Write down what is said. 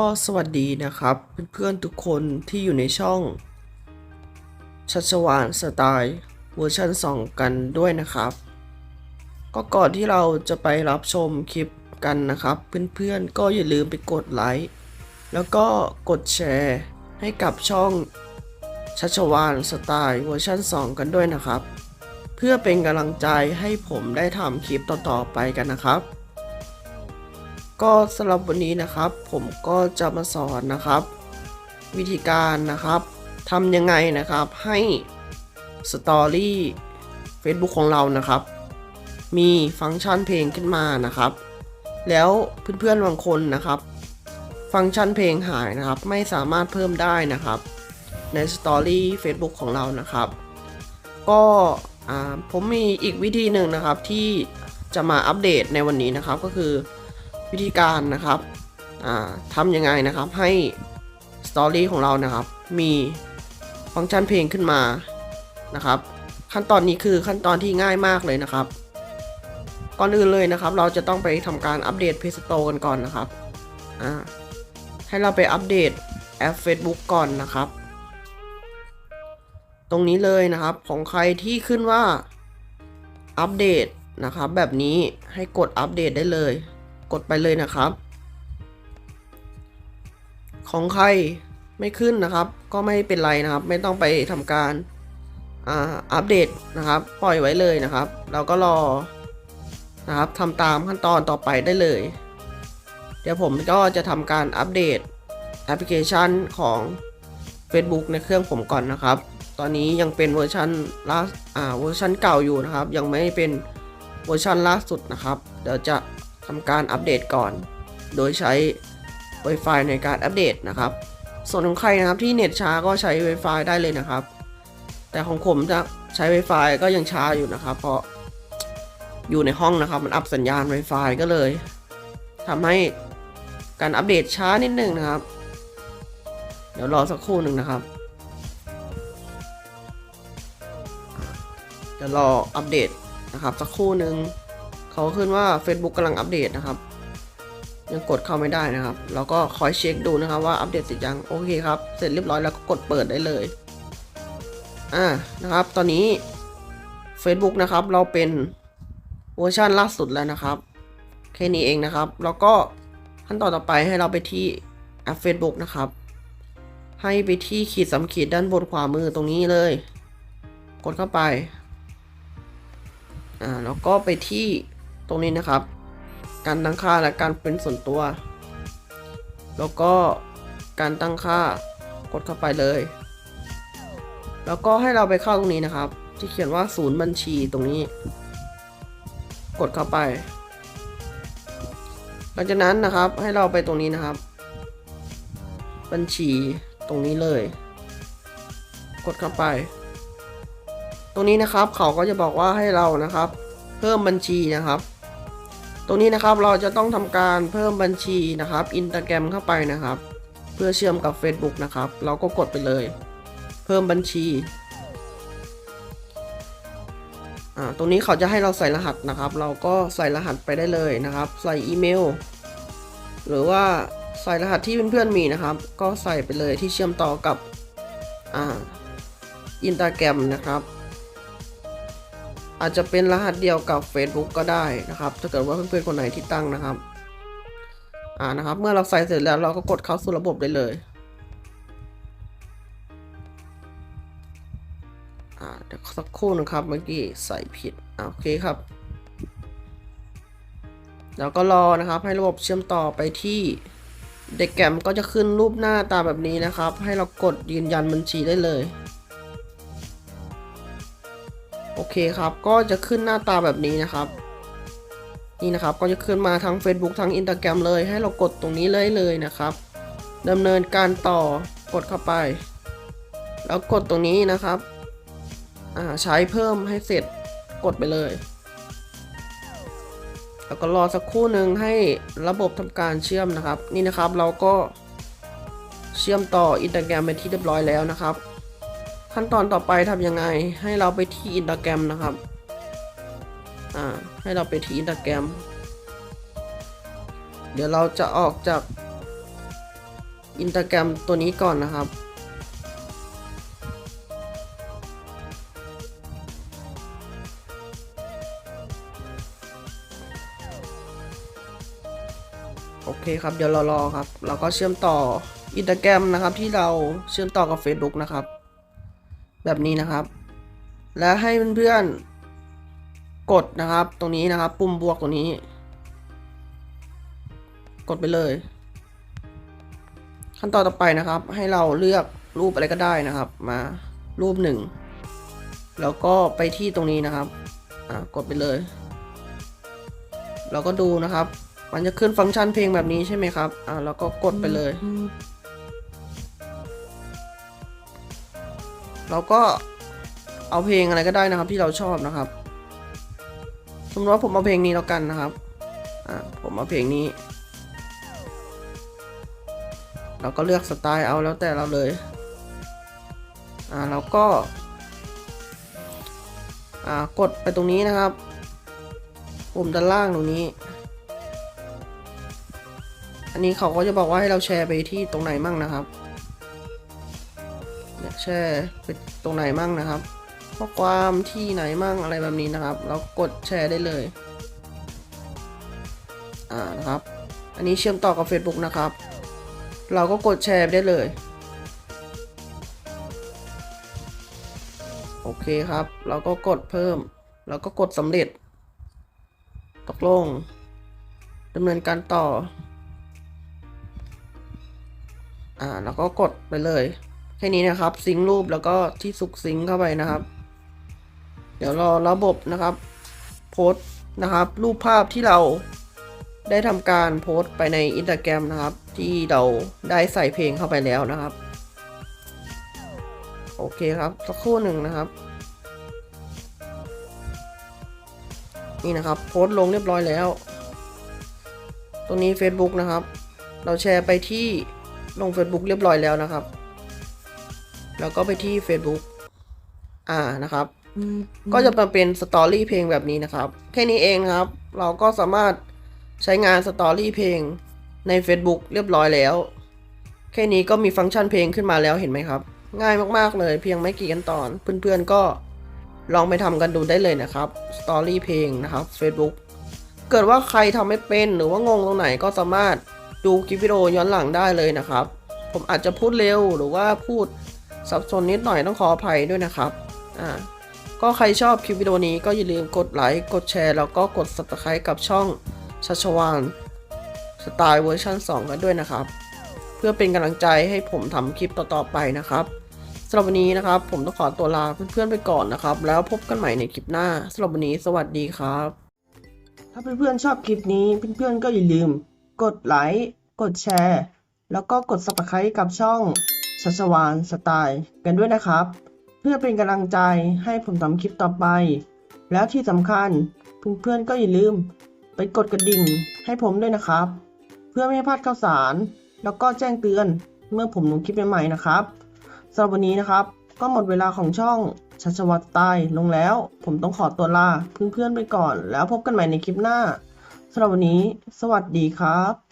ก็สวัสดีนะครับ เพื่อนๆทุกคนที่อยู่ในช่องชัชวานสไตล์เวอร์ชัน2 กันด้วยนะครับ ก็ก่อนที่เราจะไปรับชมคลิปกันนะครับ เพื่อนๆก็อย่าลืมไปกดไลค์แล้วก็กดแชร์ให้กับช่องชัชวานสไตล์เวอร์ชัน2 กันด้วยนะครับ เพื่อเป็นกำลังใจให้ผมได้ทำคลิปต่อๆไปกันนะครับ ก็สำหรับวันนี้นะครับ ผมก็จะมาสอนนะครับ วิธีการนะครับทำยังไงนะครับให้สตอรี่ Facebook ของเรานะครับ มีฟังก์ชันเพลงขึ้นมานะครับ แล้วเพื่อนๆบางคนนะครับ ฟังก์ชันเพลงหายนะครับ ไม่สามารถเพิ่มได้นะครับ ในสตอรี่ Facebook ของเรานะครับ ก็ผมมีอีกวิธีหนึ่งนะครับที่จะมาอัปเดตในวันนี้นะครับก็คือ วิธีการนะครับทำยังไงนะครับให้สตอรี่ของเรานะครับ มีฟังก์ชันเพลงขึ้นมานะครับ ขั้นตอนนี้คือขั้นตอนที่ง่ายมากเลยนะครับ ก่อนอื่นเลยนะครับ เราจะต้องไปทำการอัปเดต Play Store กันก่อนนะครับให้เราไปอัปเดตแอป Facebook ก่อนนะครับ ตรงนี้เลยนะครับของใครที่ขึ้นว่าอัปเดตนะครับ แบบนี้ให้กดอัปเดตได้เลย กดไปเลยนะครับ ของใครไม่ขึ้นนะครับ ก็ไม่เป็นไรนะครับ ไม่ต้องไปทำการอัปเดตนะครับ ปล่อยไว้เลยนะครับ เราก็รอนะครับทำตามขั้นตอนต่อไปได้เลย เดี๋ยวผมก็จะทำการอัปเดตแอปพลิเคชันของ Facebook ในเครื่องผมก่อนนะครับ ตอนนี้ยังเป็นเวอร์ชันล่าเวอร์ชันเก่าอยู่นะครับ ยังไม่เป็นเวอร์ชันล่าสุดนะครับ เดี๋ยวจะำการอัปเดตก่อน โดยใช้ Wi-Fi ในการอัปเดตนะครับ ส่วนของใครนะครับที่เน็ตช้าก็ใช้ Wi-Fi ได้เลยนะครับ แต่ของผมจะใช้ Wi-Fi ก็ยังช้าอยู่นะครับ เพราะอยู่ในห้องนะครับ มันอัพสัญญาณ Wi-Fi ก็เลยทำให้การอัปเดตช้านิดนึงนะครับ เดี๋ยวรอสักครู่หนึ่งนะครับจะรออัปเดตนะครับสักครู่หนึ่ง เขาขึ้นว่า Facebook กำลังอัปเดตนะครับ ยังกดเข้าไม่ได้นะครับเราก็คอยเช็คดูนะครับว่าอัปเดตเสร็จยังโอเคครับ เสร็จเรียบร้อยแล้วก็กดเปิดได้เลย อ่านะครับ ตอนนี้ Facebook นะครับ เราเป็นเวอร์ชันล่าสุดแล้วนะครับแค่นี้เองนะครับ แล้วก็ขั้นตอนต่อไปให้เราไปที่แอป Facebook นะครับ ให้ไปที่ขีดสามขีดด้านบนขวามือตรงนี้เลย กดเข้าไป อ่า แล้วก็ไปที่ ตรงนี้นะครับ การตั้งค่าและการเป็นส่วนตัว แล้วก็การตั้งค่ากดเข้าไปเลย แล้วก็ให้เราไปเข้าตรงนี้นะครับ ที่เขียนว่าศูนย์บัญชีตรงนี้ กดเข้าไป หลังจากนั้นนะครับให้เราไปตรงนี้นะครับ บัญชีตรงนี้เลย กดเข้าไป ตรงนี้นะครับเขาก็จะบอกว่าให้เรานะครับ เพิ่มบัญชีนะครับ ตรงนี้นะครับเราจะต้องทำการเพิ่มบัญชีนะครับอินสตาแกรมเข้าไปนะครับ เพื่อเชื่อมกับ Facebook นะครับ เราก็กดไปเลย เพิ่มบัญชีอ่าตรงนี้เขาจะให้เราใส่รหัสนะครับ เราก็ใส่รหัสไปได้เลยนะครับ ใส่อีเมล หรือว่าใส่รหัสที่เพื่อนๆมีนะครับ ก็ใส่ไปเลยที่เชื่อมต่อกับอ่าอินสตาแกรมนะครับ อาจจะเป็นรหัสเดียวกับ Facebook ก็ได้นะครับถ้าเกิดว่าเพื่อนๆคนไหนที่ตั้งนะครับอ่านะครับ เมื่อเราใส่เสร็จแล้วเราก็กดเข้าสู่ระบบได้เลยอ่าเดี๋ยวสักครู่นะครับเมื่อกี้ใส่ผิดอ่าโอเคครับแล้วก็รอนะครับให้ระบบเชื่อมต่อไปที่เด็กแกมก็จะขึ้นรูปหน้าตาแบบนี้นะครับ ให้เรากดยืนยันบัญชีได้เลย โอเคครับ ก็จะขึ้นหน้าตาแบบนี้นะครับ นี่นะครับ ก็จะขึ้นมาทั้ง Facebook ทั้ง Instagram เลย ให้เรากดตรงนี้เลยเลยนะครับดำเนินการต่อกดเข้าไป แล้วกดตรงนี้นะครับ ใช้เพิ่มให้เสร็จกดไปเลย แล้วก็รอสักครู่หนึ่งให้ระบบทำการเชื่อมนะครับ นี่นะครับเราก็เชื่อมต่ออินเตอร์แกรมเป็นที่เรียบร้อยแล้วนะครับ ขั้นตอนต่อไปทำยังไง ให้เราไปที่อินเตอร์แกรมนะครับ อ่า ให้เราไปที่อินเตอร์แกรม เดี๋ยวเราจะออกจากอินเตอร์แกรมตัวนี้ก่อนนะครับ โอเคครับ เดี๋ยวเรารอครับ เราก็เชื่อมต่ออินเตอร์แกรมนะครับที่เราเชื่อมต่อกับ Facebook นะครับ แบบนี้นะครับ และให้เพื่อนๆกดนะครับ ตรงนี้นะครับ ปุ่มบวกตรงนี้ กดไปเลย ขั้นตอนต่อไปนะครับ ให้เราเลือกรูปอะไรก็ได้นะครับ มารูปหนึ่งแล้วก็ไปที่ตรงนี้นะครับกดไปเลย เราก็ดูนะครับ มันจะขึ้นฟังก์ชันเพลงแบบนี้ใช่ไหมครับ อ่าแล้วก็กดไปเลย เราก็เอาเพลงอะไรก็ได้นะครับ ที่เราชอบนะครับ สมมติว่าผมเอาเพลงนี้แล้วกันนะครับ อ่า ผมเอาเพลงนี้ เราก็เลือกสไตล์เอาแล้วแต่เราเลย อ่าแล้วก็ อ่า กดไปตรงนี้นะครับ ปุ่มด้านล่างตรงนี้ อันนี้เขาก็จะบอกว่าให้เราแชร์ไปที่ตรงไหนมั่งนะครับ แชร์ไปตรงไหนมั่งนะครับ ข้อความที่ไหนมั่งอะไรแบบนี้นะครับ เรากดแชร์ได้เลย อ่านะครับ อันนี้เชื่อมต่อกับ Facebook นะครับ เราก็กดแชร์ได้เลย โอเคครับ เราก็กดเพิ่มแล้วก็กดสำเร็จ ตกลงดำเนินการต่อ อ่า แล้วก็กดไปเลย แค่นี้นะครับซิงค์รูปแล้วก็ที่สุกซิงค์เข้าไปนะครับ เดี๋ยวรอระบบนะครับ โพสนะครับ รูปภาพที่เราได้ทำการโพสไปในอินสตาแกรมนะครับ ที่เราได้ใส่เพลงเข้าไปแล้วนะครับ โอเคครับสักครู่หนึ่งนะครับ นี่นะครับ โพสลงเรียบร้อยแล้ว ตรงนี้ Facebook นะครับ เราแชร์ไปที่ลง Facebook เรียบร้อยแล้วนะครับ แล้วก็ไปที่ Facebook อ่านะครับ ก็จะมาเป็นสตอรี่เพลงแบบนี้นะครับ แค่นี้เองนะครับ เราก็สามารถใช้งานสตอรี่เพลงใน Facebook เรียบร้อยแล้ว แค่นี้ก็มีฟังก์ชันเพลงขึ้นมาแล้วเห็นไหมครับ ง่ายมากๆเลยเพียงไม่กี่ขั้นตอน เพื่อนๆก็ลองไปทำกันดูได้เลยนะครับสตอรี่เพลงนะครับ Facebook เกิดว่าใครทำไม่เป็นหรือว่างงตรงไหนก็สามารถดูคลิปวิดีโอย้อนหลังได้เลยนะครับ ผมอาจจะพูดเร็วหรือว่าพูด สับสนนิดหน่อยต้องขออภัยด้วยนะครับอ่าก็ใครชอบคลิปวิดีโอนี้ก็อย่าลืมกดไลค์กดแชร์แล้วก็กด subscribe กับช่องชัชวานสไตล์เวอร์ชัน2 กันด้วยนะครับ เพื่อเป็นกำลังใจให้ผมทำคลิปต่อๆไปนะครับสำหรับวันนี้นะครับ ผมต้องขอตัวลาเพื่อนๆไปก่อนนะครับ แล้วพบกันใหม่ในคลิปหน้าสำหรับวันนี้สวัสดีครับ ถ้าเพื่อนๆชอบคลิปนี้เพื่อนๆก็อย่าลืม กดไลค์กดแชร์ แล้วก็กด subscribe กับช่อง ชัชวานสไตล์กันด้วยนะครับ เพื่อเป็นกำลังใจให้ผมทำคลิปต่อไป แล้วที่สำคัญเพื่อนๆก็อย่าลืม ไปกดกระดิ่งให้ผมด้วยนะครับ เพื่อไม่ให้พลาดข่าวสาร แล้วก็แจ้งเตือนเมื่อผมลงคลิปใหม่ๆนะครับสำหรับวันนี้นะครับ ก็หมดเวลาของช่องชัชวัตสไตล์ลงแล้ว ผมต้องขอตัวลาเพื่อนๆไปก่อน แล้วพบกันใหม่ในคลิปหน้าสำหรับวันนี้ สวัสดีครับ